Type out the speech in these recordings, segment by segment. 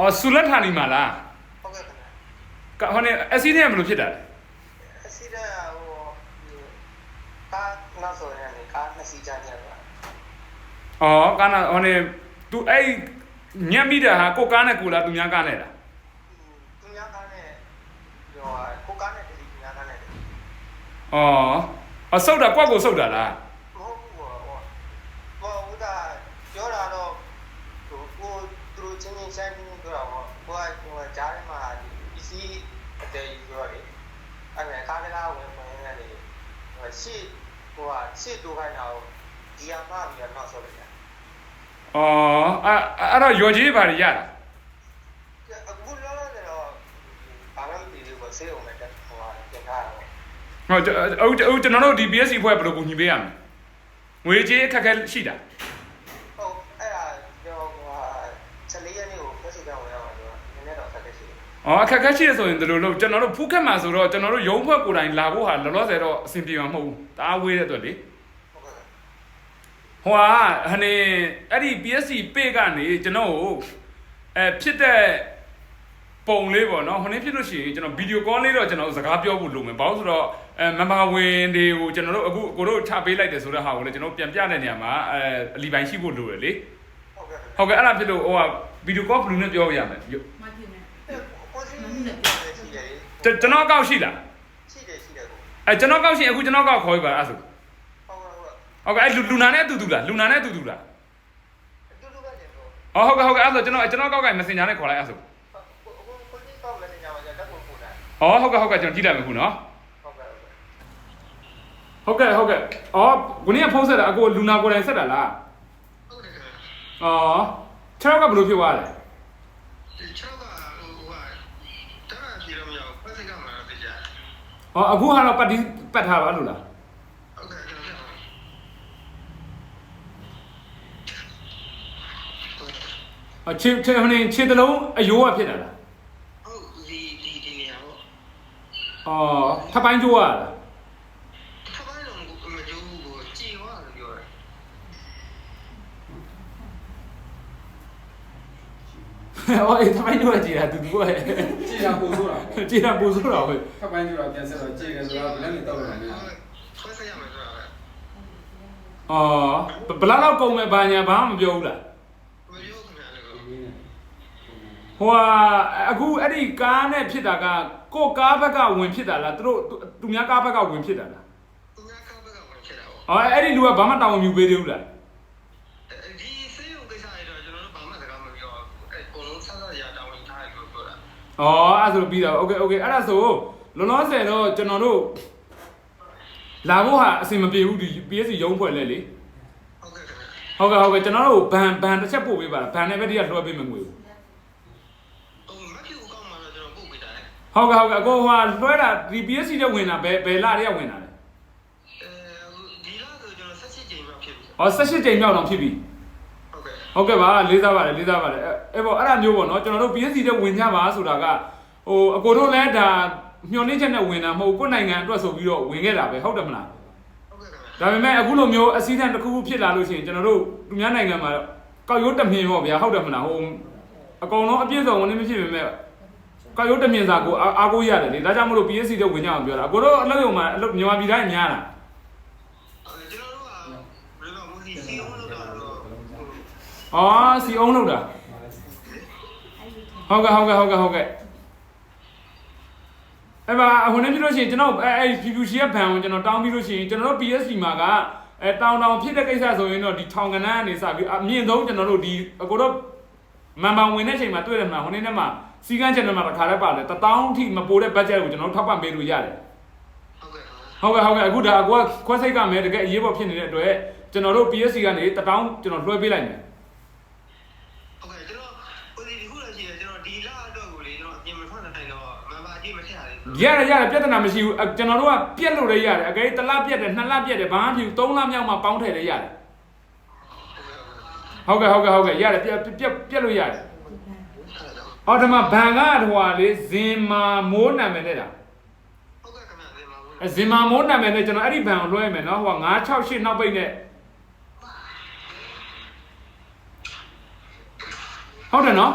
အော်ဆူလက်ထာနီမှာလားဟုတ်ကဲ့ခင်ဗျာကဟိုနေအက်ဆီဒန့်ဘယ်လိုဖြစ်တာလဲအစီဒဟိုကားနောက်ဆိုရင်လည်းကားနှစ်စီးချမ်းညက်ပါအော်ကနာဟိုနေ तू အဲ့ညက်မိတာဟာကိုကားနဲ့ကိုလားသူများကားနဲ့လားသူများကားနဲ့ဟိုကိုကားနဲ့တတိသူများကားနဲ့တတိအော်အဆုတ်တာကွက်ကိုဆုတ်တာလား မဟုတ်ဘူးဟိုဟိုဟိုဦးတာပြောတာတော့ဟိုကိုသူတို့ချင်းချင်းဆိုင်ချင်းပြောတာပေါ့ကိုကဟိုကြားထဲမှာပစ္စည်းအတဲယူပြောတယ် အဲ့ဒါကားတကားဝင်ဝင်နေတယ်ဟိုရှေ့ဟိုကရှေ့တိုးခိုင်းတာကိုဒီအမပြီးတော့နောက်ဆိုလိုက်တာအော်အဲ့အဲ့တော့ရော်ကြီးပါရရတာအခုလောလောဆယ်တော့ဘာမှမသိဘူးပေါ့ဆေးုံနဲ့တက်ဟိုဟာပြင်ထားတာပေါ့ဟောကျွန်တော်ကျွန်တော်တို့ဒီ BSC ဖွဲ့ဘယ်လိုကူညီပေးရမလဲငွေကြေးအခက်အခဲရှိတာဟုတ်အဲ့ဒါကျွန်တော်ဟိုဟာ14ရက်နေ့ကိုဖက်စီကဝင်ရမှာဆိုတော့နည်းနည်းတော့ဆက်ခဲ့ရှိတယ် အော်အခက်အခဲရှိရဆိုရင်ဒီလိုလို့ကျွန်တော်တို့ဖူးခက်မှာဆိုတော့ကျွန်တော်တို့ရုံးဖွဲ့ကိုယ်တိုင်လာဖို့ဟာလောလောဆယ်တော့အဆင်ပြေမှာမဟုတ်ဘူးတအားဝေးတဲ့အတွက်လေဟုတ်ကဲ့ဟိုဟာဟနေအဲ့ဒီ PSC ပေကနေကျွန်တော်ကိုအဲဖြစ်တဲ့ပုံလေးပေါ့နော်ဟိုနေ့ဖြစ်လို့ရှိရင်ကျွန်တော်ဗီဒီယိုကောလေးတော့ကျွန်တော်စကားပြောဖို့လိုမယ်ဘာလို့ဆိုတော့အဲမမဝင်တွေကိုကျွန်တော်တို့အခုကိုတို့ချပေးလိုက်တယ်ဆိုတဲ့ဟာကိုလည်းကျွန်တော်ပြန်ပြတဲ့နေရာမှာအဲအလီပိုင်းရှိဖို့လိုတယ်လေဟုတ်ကဲ့ဟုတ်ကဲ့အဲ့ဒါဖြစ်လို့ဟိုဟာဗီဒီယိုကောဘလူးနဲ့ပြောရမယ်မဖြစ် နဲ့ကိုစီလည်းရှိတယ်ကျွန်ကျွန်တော်အကောက်ရှိလားရှိတယ်ရှိတယ်ကိုအဲကျွန်တော်အကောက်ရှိရင်အခုကျွန်တော်အကောက်ခေါ်ပြပါအဲ့ဒါဆိုဟုတ်ကဲ့ဟုတ်ကဲ့ဟုတ်ကဲ့အဲ့လူလူနာနဲ့အတူတူလားလူနာနဲ့အတူတူလားအတူတူပဲနေတော့အော်ဟုတ်ကဲ့ဟုတ်ကဲ့အဲ့ဒါဆိုကျွန်တော်ကျွန်တော်အကောက်က Messenger နဲ့ခေါ်လိုက်အဲ့ဒါဆိုအခုကိုစီကောမက်ဆေ့ချာမှာတက်ဖို့ပို့တာအော်ဟုတ်ကဲ့ဟုတ်ကဲ့ကျွန်တော်ကြည့်လိုက်မယ်ခုနော်ဟုတ်ကဲ့ဟုတ်ကဲ့ဟုတ်ကဲ့ဟုတ်ကဲ့အော်ခုနေ့ကဖုန်းဆက်တာအကိုလူနာကိုယ်တိုင်ဆက်တာလားဟုတ်တယ်ခင်ဗျာအော်ခြေထောက်ကဘယ်လိုဖြစ်သွားလဲဒီချောက်ကဟိုဟာတာပြည်တော့မရဘူးဖက်စီကမှာတော့ပြကြ အော်အခုဟာတော့ပတ်တီးပတ်ထားပါလို့လားဟုတ်ကဲ့ကျွန်တော်အော်ခြေခြေဟိုနေခြေတလုံးအယိုးကဖြစ်တာလားဟုတ်ဒီဒီဒီနေရာပေါ့အော်ထပ်ပိုင်းကျိုးရလား ထပ်ပိုင်းတော့မကြိုးဘူးကိုကြည်သွားတယ်ပြောတယ် အော်အေးထပ်ပိုင်းကျိုးရကြည်တာတူတူပဲကြည်တာပို့ဆိုတာပေါ့ကြည်တာပူဆိုးတော့ပဲခပ်ပိုင်းကျတော့ပြန်ဆက်တော့ကြည်တယ်ဆိုတော့လက်နဲ့တောက်လို့မရဘူးခွဲဆက်ရမယ်ဆိုတာပဲအော်ဘယ်လောက်တော့ကုန်မဲ့ဘာညာဘာမှမပြောဘူးလားမပြောခင်ဗျာလည်းကိုဒီနေ့ဟိုဟာအခုအဲ့ဒီကားနဲ့ဖြစ်တာကကိုကားဘက်ကဝင်ဖြစ်တာလားသူတို့သူများကားဘက်ကဝင်ဖြစ်တာလားသူများကားဘက်ကဝင်ဖြစ်တာပေါ့အော်အဲ့ဒီလူကဘာမှတာဝန်ယူပေးသေးဘူးလား ဒီစေးရုံကိစ္စတွေတော့ကျွန်တော်တို့ဘာမှစကားမပြောဘူးအဲအကုန်လုံးဆက်ဆက်ရတောင်းဝင်ထားတယ်လို့ပြော တာ။အော်အဲ့ဒါဆိုပြီးတော့ okay okay အဲ့ဒါဆိုလောလောဆယ်တော့ကျွန်တော်တို့လာဖို့ဟာအဆင်မပြေဘူးဒီ PSC ရုံးဖွဲ့လဲလေဟုတ်ကဲ့ခင်ဗျာ။ဟုတ်ကဲ့ဟုတ်ကဲ့ကျွန်တော်တို့ဘန်ဘန်တစ်ချက်ပို့ပေးပါလား။ဘန်နဲ့ပဲတည်းကလွှဲပေးမယ်ငွေကိုဟိုမက်ဖြူအကောင့်မှာတော့ကျွန်တော်ပို့ပေးတာလေ။ဟုတ်ကဲ့ဟုတ်ကဲ့အကိုဟိုဟာလွှဲတာဒီ PSC တဲ့ဝင်တာဘယ်ဘယ်လတည်းကဝင်တာလဲအဲဒီလားဆိုကျွန်တော်16ချိန်မှဖြစ်ပြီ။ဟော18ကြိမ်မြောက်တော့ဖြစ်ပြီဟုတ်ကဲ့။ ဟုတ်ကဲ့ပါလေးစားပါတယ်လေးစားပါတယ်အဲ့အဲ့ပေါ့အဲ့ဒါမျိုးပေါ့နော်ကျွန်တော်တို့ PSC တဲ့ဝင်ကြပါဆိုတာကဟိုအကိုတို့လည်းဒါမျှော်လင့်ချက်နဲ့ဝင်တာမဟုတ်ကိုယ့်နိုင်ငံအတွက်ဆိုပြီးတော့ဝင်ခဲ့တာပဲဟုတ်တယ်မလား။ဟုတ်ကဲ့ခင်ဗျာဒါပေမဲ့အခုလိုမျိုးအစည်းအဝေးတစ်ခုခုဖြစ်လာလို့ရှိရင်ကျွန်တော်တို့လူများနိုင်ငံမှာကောက်ရိုးတမင်ပေါ့ဗျာဟုတ်တယ်မလားဟိုအကောင်လုံးအပြည့်စုံဝင်နေမဖြစ်ပေမဲ့ကောက်ရိုးတမင်စာကိုအားအားကိုးရတယ်လေဒါကြောင့်မလို့ PSC တဲ့ဝင်ကြအောင်ပြောတာအကိုတို့အလုပ်ရုံမှာအလုပ်မြန်မာပြည်တိုင်းများတာ ကျွန်တော်တို့ကဘယ်လိုမူစီစီအောင်လို့တော့ အော်စီအောင်လုပ်တာဟုတ်ကဲ့ဟုတ်ကဲ့ဟုတ်ကဲ့ဟုတ်ကဲ့အဲ့ပါဟိုနေ့ပြလို့ရှိရင်ကျွန်တော်အဲအဲ PPC ရဲ့ဘန်ကိုကျွန်တော်တောင်းပြီးလို့ရှိရင်ကျွန်တော်တို့ PSC မှာကအဲတောင်းတောင်းဖြစ်တဲ့ကိစ္စဆိုရင်တော့ဒီထောင်ကနန်းကနေစပြီးအမြင့်ဆုံးကျွန်တော်တို့ဒီအကိုတို့မန်ပါဝင်တဲ့ချိန်မှာတွေ့တယ်မလားဟိုနေ့နဲ့မှစီကန်းချန်နယ်မှာတစ်ခါတည်းပါတယ်တပေါင်းထိမပိုတဲ့ budget ကိုကျွန်တော်တို့ထောက်ပံ့ပေးလို့ရတယ်ဟုတ်ကဲ့ခင်ဗျာဟုတ်ကဲ့ဟုတ်ကဲ့အခုဒါအကိုကခွဲစိတ်ကမယ်တကယ်အရေးပေါ်ဖြစ်နေတဲ့အတွက်ကျွန်တော်တို့ PSC ကနေတပေါင်းကျွန်တော်လွှဲပေးလိုက်မယ် ရှိတယ်ကျွန်တော်ဒီလအတွက်ကိုလေကျွန်တော်အပြင်မထွက်နိုင်တော့မမအကြည့်မထည့်ရဘူးရတယ်ရတယ်ပြဿနာမရှိဘူးအကျွန်တော်တို့ကပြက်လို့လည်းရတယ်အကယ်တစ်လပြက်တယ်နှစ်လပြက်တယ်ဘာမှမဖြစ်ဘူးသုံးလမြောက်မှပေါင်းထည့်လည်းရတယ်ဟုတ်ကဲ့ဟုတ်ကဲ့ဟုတ်ကဲ့ဟုတ်ကဲ့ဟုတ်ကဲ့ရတယ်ပြက်ပြက်ပြက်လို့ရတယ်ဟုတ်ကဲ့အော်ဒီမှာဘန်ကဟိုဟာလေဇင်မာမိုးနာမည်နဲ့တာဟုတ်ကဲ့ခင်ဗျာဒီမှာဘူးအဲဇင်မာမိုးနာမည်နဲ့ကျွန်တော်အဲ့ဒီဘန်ကိုလွှဲမယ်နော်ဟိုက968နောက်ပိတ်နဲ့ဟုတ်တယ်နော်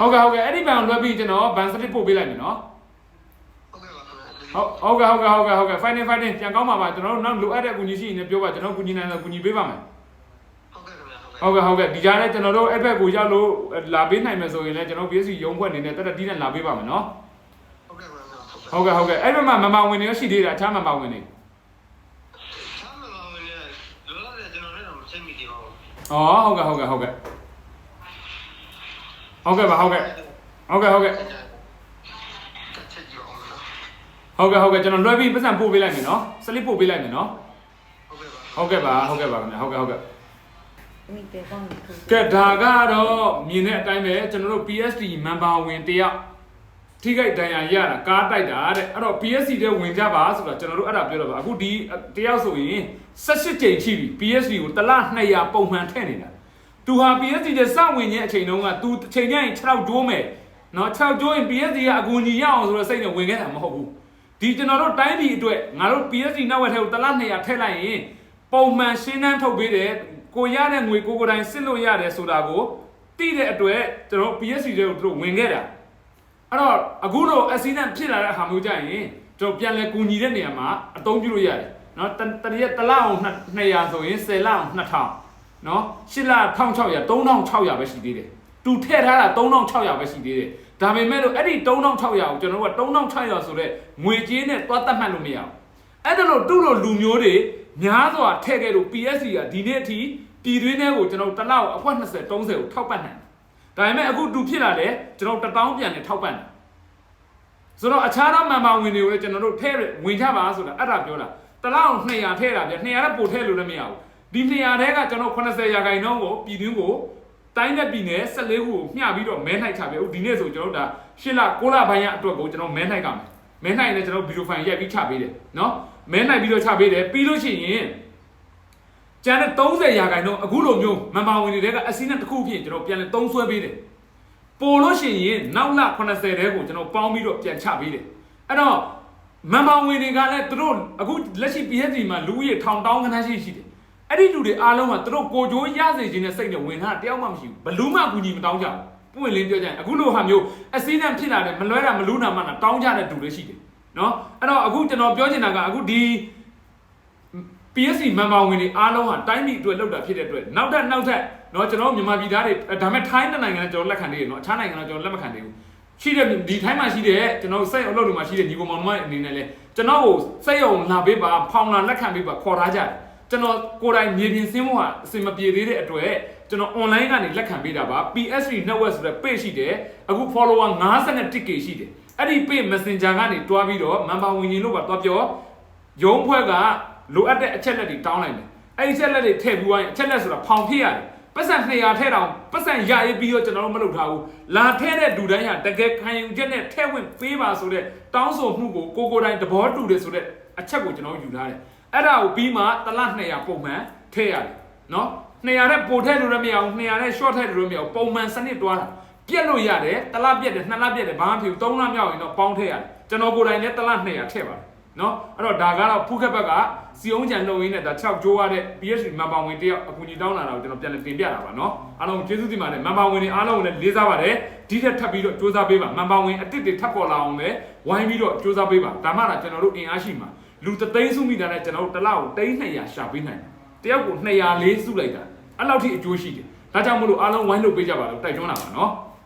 ဟုတ်ကဲ့ဟုတ်ကဲ့အဲ့ဒီဘန်ကိုလွှဲပြီးကျွန်တော်ဘန်စလစ်ပို့ပေးလိုက်မယ်နော်ဟုတ်ကဲ့ပါခင်ဗျာဟုတ်ဟုတ်ကဲ့ဟုတ်ကဲ့ဟုတ်ကဲ့ဟုတ်ကဲ့ fighting fighting ပြန်ကောင်းပါပါကျွန်တော်တို့နောက်လိုအပ်တဲ့အကူအညီရှိရင်လည်းပြောပါကျွန်တော်ကူညီနိုင်တယ်ကူညီပေးပါမယ်ဟုတ်ကဲ့ခင်ဗျာဟုတ်ကဲ့ဟုတ်ကဲ့ဟုတ်ကဲ့ဒီကြားထဲကျွန်တော်တို့အဲ့ဘက်ကိုရောက်လို့လာပေးနိုင်မယ်ဆိုရင်လည်းကျွန်တော် BSC ရုံးခွက်အနေနဲ့တက်တက်တီးနဲ့လာပေးပါမယ်နော်ဟုတ်ကဲ့ပါခင်ဗျာဟုတ်ကဲ့ဟုတ်ကဲ့ဟုတ်ကဲ့အဲ့ဘက်မှာမမဝင်နေရရှိသေးတာအခြားမမဝင်နေချမ်းမလာဝင်လေလောလောဆယ်ကျွန်တော်လည်းတော့မသိမိသေးပါဘူးဩဟုတ်ကဲ့ဟုတ်ကဲ့ဟုတ်ကဲ့ ဟုတ်ကဲ့ပါဟုတ်ကဲ့ဟုတ်ကဲ့ဟုတ်ကဲ့ကချက်ကြည့်အောင်နော်ဟုတ်ကဲ့ဟုတ်ကဲ့ကျွန်တော်လွှဲပြီးပတ်စံပို့ပေးလိုက်မယ်နော်စလစ်ပို့ပေးလိုက်မယ်နော်ဟုတ်ကဲ့ပါဟုတ်ကဲ့ပါဟုတ်ကဲ့ပါခင်ဗျာဟုတ်ကဲ့ဟုတ်ကဲ့မိတဲ့ကောင်းကိုထိုးကဲဒါကတော့မြင်တဲ့အတိုင်းပဲကျွန်တော်တို့ PSD member ဝင်တယောက်ထိခိုက်ဒဏ်ရာရတာကားတိုက်တာတဲ့အဲ့တော့ PSD တဲ့ဝင်ကြပါဆိုတော့ကျွန်တော်တို့အဲ့ဒါပြောတော့ပါအခုဒီတယောက်ဆိုရင်18ကြိမ်ရှိပြီ PSD ကိုတစ်လ200ပုံမှန်ထည့်နေတာ သူဟာ PSG တဲ့စဝင်ခြင်းအချိန်တုန်းကသူအချိန်ကျရင်6ဒိုးမယ်နော်6ဒိုးရင် PSG ကအကူအညီရအောင်ဆိုတော့စိတ်နဲ့ဝင်ခဲ့တာမဟုတ်ဘူးဒီကျွန်တော်တို့တိုင်းပြည်အတွက်ငါတို့ PSG နောက်ဝက်ထဲကိုတလား200ထည့်လိုက်ရင်ပုံမှန်ရှင်းတန်းထုတ်ပေးတယ်ကိုရတဲ့ငွေကိုကိုတိုင်းစစ်လို့ရတယ်ဆိုတာကိုသိတဲ့အတွက်ကျွန်တော် PSG တွေကိုသူတို့ဝင်ခဲ့တာအဲ့တော့အခုတော့အစီအစဉ်ဖြစ်လာတဲ့ဟာမျိုးကြရင်ကျွန်တော်ပြန်လဲကူညီတဲ့နေရာမှာအသုံးပြုလို့ရတယ်နော်တရက်တလအောင်200ဆိုရင်10လအောင်2000 နော်၈လ1600 3600ပဲရှိသေးတယ်တူထည့်ထားတာ3600ပဲရှိသေးတယ်ဒါပေမဲ့လို့အဲ့ဒီ3600ကိုကျွန်တော်တို့က3600ဆိုတော့ငွေကြေးနဲ့သွားတတ်မှတ်လို့မရအောင်အဲ့ဒါလို့သူ့လိုလူမျိုးတွေများစွာထည့်ခဲ့လို့ PSC ကဒီနေ့အထိပြည်တွင်းထဲကိုကျွန်တော်တစ်လောက်အခွက်20 30ကိုထောက်ပံ့နိုင်တယ်ဒါပေမဲ့အခုတူဖြစ်လာတယ်ကျွန်တော်တပေါင်းပြန်နဲ့ထောက်ပံ့တယ်ဆိုတော့အခြားသောမှန်မှန်ဝင်တွေကိုလည်းကျွန်တော်တို့ထည့်ဝင်ကြပါဆိုတာအဲ့ဒါပြောတာတစ်လောက်200ထည့်တာဗျ200ပို့ထည့်လို့လည်းမရဘူး ဒီ200ထဲကကျွန်တော်80ရာခိုင်နှုန်းကိုပြည်တွင်းကိုတိုင်းနဲ့ပြည်နယ်14ခုကိုမျှပြီးတော့မဲနိုင်ချပြဦးဒီနေ့ဆိုကျွန်တော်တို့ဒါ8လ9လပိုင်းရအတွက်ကိုကျွန်တော်မဲနိုင်ကြမယ်မဲနိုင်လည်းကျွန်တော်ဗီဒီယိုဖိုင်ရိုက်ပြီးချပေးတယ်နော်မဲနိုင်ပြီးတော့ချပေးတယ်ပြီးလို့ရှိရင်ကျန်တဲ့30ရာခိုင်နှုန်းအခုလိုမျိုးမန်ပါဝင်တွေကအစီအနဲ့တစ်ခုဖြစ်ကျွန်တော်ပြန်လဲသုံးဆွဲပေးတယ်ပို့လို့ရှိရင်နောက်လ80တဲကိုကျွန်တော်ပေါင်းပြီးတော့ပြန်ချပေးတယ်အဲ့တော့မန်မောင်ဝင်တွေကလည်းသူတို့အခုလက်ရှိ PSD မှာလူဦးရေထောင်တောင်းခန်းရှိရှိတယ် အဲ့ဒီလူတွေအားလုံးကသူတို့ကိုကြိုးရစေခြင်းနဲ့စိတ်နဲ့ဝင်ထားတယောက်မှမရှိဘူးဘလူးမှကူညီမတောင်းကြဘူးပွင့်လင်းပြောကြရင်အခုလိုဟာမျိုးအစည်းအဝေးဖြစ်လာတယ်မလွဲတာမလူးနာမှတောင်းကြတဲ့လူတွေရှိတယ်နော်အဲ့တော့အခုကျွန်တော်ပြောချင်တာကအခုဒီ PSC မန်ပါဝင်တွေအားလုံးဟာတိုင်းပြည်အတွက်လောက်တာဖြစ်တဲ့အတွက်နောက်ထပ်နောက်ထပ်เนาะကျွန်တော်မြန်မာပြည်သားတွေဒါပေမဲ့ထိုင်းနိုင်ငံလည်းကျွန်တော်လက်ခံနေရเนาะအခြားနိုင်ငံကကျွန်တော်လက်မခံသေးဘူးရှိတဲ့ဒီထိုင်းမှာရှိတဲ့ကျွန်တော်စိတ်အလုပ်တွေမှာရှိတဲ့ညီကောင်မောင်နှမအနေနဲ့လည်းကျွန်တော်ကိုစိတ်အောင်လာပေးပါဖောင်လာလက်ခံပေးပါခေါ်ထားကြတယ် ကျွန်တော်ကိုယ်တိုင်မြေပြင်စင်းဖို့ဟာအစင်မပြေသေးတဲ့အတွက်ကျွန်တော် online ကနေလက်ခံပေးတာပါ PSC network ဆိုတဲ့ page ရှိတယ်အခု follower 51k ရှိတယ်အဲ့ဒီ page messenger ကနေတွားပြီးတော့ member ဝင်ရင်လို့ပါတွားပြောရုံးဖွဲ့ကလိုအပ်တဲ့အချက်လက်တွေတောင်းလိုက်တယ်အဲ့ဒီချက်လက်တွေထည့်ပြီးသွားရင်အချက်လက်ဆိုတာဖောင်ဖြစ်ရတယ်ပတ်စံ200ထည့်တောင်ပတ်စံရရေးပြီးတော့ကျွန်တော်တို့မလုပ်ထားဘူးလာထည့်တဲ့လူတိုင်းဟာတကယ်ခံယူချက်နဲ့ထည့်ဝင်ပေးပါဆိုတဲ့တောင်းဆိုမှုကိုကိုကိုတိုင်းသဘောတူတယ်ဆိုတဲ့အချက်ကိုကျွန်တော်ယူထားတယ် အဲ့ဒါကိုပြီးမှတစ်လ200ပုံမှန်ထည့်ရတယ်နော်200နဲ့ပိုထည့်လို့လည်းမရဘူး200နဲ့ short ထည့်လို့လည်းမရဘူးပုံမှန်စနစ်တွားတာပြက်လို့ရတယ်တစ်လပြက်တယ်နှစ်လပြက်တယ်ဘာမှမဖြစ်ဘူးသုံးလမြောက်ရင်တော့ပေါင်းထည့်ရတယ်ကျွန်တော်ကိုယ်တိုင်လည်းတစ်လ200ထည့်ပါတယ်နော်အဲ့တော့ဒါကတော့ဖုခက်ဘက်ကစီအောင်ကြံလုပ်ရင်းနဲ့ဒါ6ကျိုးရတဲ့ PHP မန်ပါဝင်တယောက်အကူကြီးတောင်းလာတာကိုကျွန်တော်ပြန်လည်တင်ပြတာပါနော်အားလုံးကျေးဇူးတင်ပါတယ်မန်ပါဝင်တွေအားလုံးကိုလည်းလေးစားပါတယ်ဒီထက်ထပ်ပြီးတော့စူးစမ်းပေးပါမန်ပါဝင်အစ်စ်တွေထပ်ပေါ်လာအောင်လည်းဝိုင်းပြီးတော့စူးစမ်းပေးပါဒါမှသာကျွန်တော်တို့အင်အားရှိမှာ လူတသိန်းစုမိတာနဲ့ကျွန်တော်တို့တစ်လောက်တိန်း200ရှာပေးနိုင်တယ်တယောက်ကို200လေးစုလိုက်တာအဲ့လောက်ထိအကျိုးရှိတယ်ဒါကြောင့်မလို့အားလုံးဝိုင်းလုပ်ပေးကြပါလို့တိုက်တွန်းတာပါနော်